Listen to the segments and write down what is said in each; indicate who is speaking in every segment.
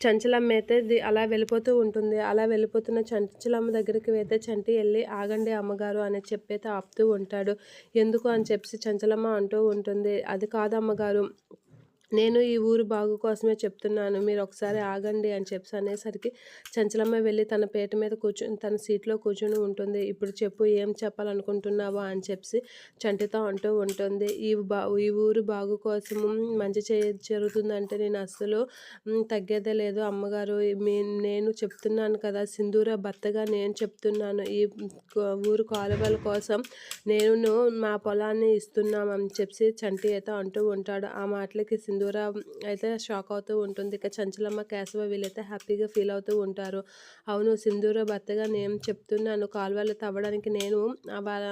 Speaker 1: చంచలమ్మ అయితే ది- అలా వెళ్ళిపోతూ ఉంటుంది. అలా వెళ్ళిపోతున్న చంచలమ్మ దగ్గరికి అయితే చంటి వెళ్ళి ఆగండి అమ్మగారు అని చెప్పైతే ఆపుతూ ఉంటాడు. ఎందుకు అని చెప్పి చంచలమ్మ అంటూ ఉంటుంది. అది కాదు అమ్మగారు నేను ఈ ఊరు బాగు కోసమే చెప్తున్నాను. మీరు ఒకసారి ఆగండి అని చెప్పి అనేసరికి చంచలమ్మ వెళ్ళి తన పేట మీద కూర్చొని తన సీట్లో కూర్చొని ఉంటుంది. ఇప్పుడు చెప్పు ఏం చెప్పాలనుకుంటున్నావా అని చెప్పి చంటితో అంటూ ఉంటుంది. ఈ బా ఈ ఊరు బాగు కోసము మంచి చే జరుగుతుందంటే నేను అస్సలు తగ్గేదే లేదు. అమ్మగారు మీ నేను చెప్తున్నాను కదా సింధూర భర్తగా నేను చెప్తున్నాను. ఈ ఊరు కాలువల కోసం నేను మా పొలాన్ని ఇస్తున్నామని చెప్పి చంటి అయితే అంటూ ఉంటాడు. ఆ మాటలకి సింధూర అయితే షాక్ అవుతూ ఉంటుంది. ఇక చంచలమ్మ కేశవ వీళ్ళైతే హ్యాపీగా ఫీల్ అవుతూ ఉంటారు. అవును సింధూర భర్తగా నేను చెప్తున్నాను కాలువలు తవ్వడానికి నేను వాళ్ళ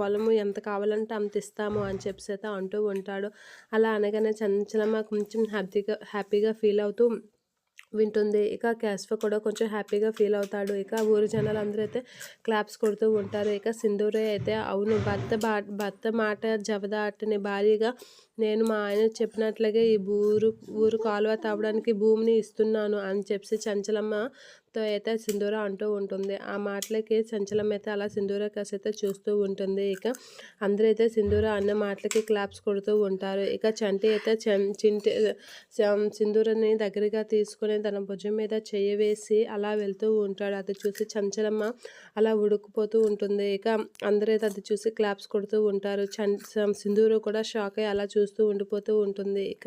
Speaker 1: పొలము ఎంత కావాలంటే అంత ఇస్తాము అని చెప్పి అయితే అంటూ ఉంటాడు. అలా అనగానే చంచలమ్మ కొంచెం హ్యాపీగా హ్యాపీగా ఫీల్ అవుతూ వింటుంది. ఇక క్యాస్ఫ కూడా కొంచెం హ్యాపీగా ఫీల్ అవుతాడు. ఇక ఊరి జనాలు అందరూ అయితే క్లాప్స్ కొడుతూ ఉంటారు. ఇక సింధూరే అయితే అవును భర్త బా భర్త మాట జవదాటని భారీగా నేను మా ఆయన చెప్పినట్లుగా ఈ ఊరు ఊరు కాలువ తవ్వడానికి భూమిని ఇస్తున్నాను అని చెప్పి చంచలమ్మ అయితే సింధూర అంటూ ఉంటుంది. ఆ మాటలకి సంచలం అయితే అలా సింధూర కసి అయితే చూస్తూ ఉంటుంది. ఇక అందరూ అయితే సింధూర అన్న మాటలకి క్లాప్స్ కొడుతూ ఉంటారు. ఇక చంటి అయితే చం- చింటి సింధూరని దగ్గరగా తీసుకొని తన భుజం మీద చెయ్యి వేసి అలా వెళ్తూ ఉంటాడు. అది చూసి చంచలమ్మ అలా ఉడుకుపోతూ ఉంటుంది. ఇక అందరూ అయితే అది చూసి క్లాప్స్ కొడుతూ ఉంటారు. చం సింధూరు కూడా షాక్ అయ్యి అలా చూస్తూ ఉండిపోతూ ఉంటుంది. ఇక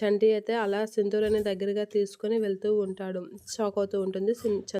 Speaker 1: చంటి అయితే అలా సింధూరని దగ్గరగా తీసుకొని వెళ్తూ ఉంటాడు. షాక్ అవుతూ ఉంటుంది.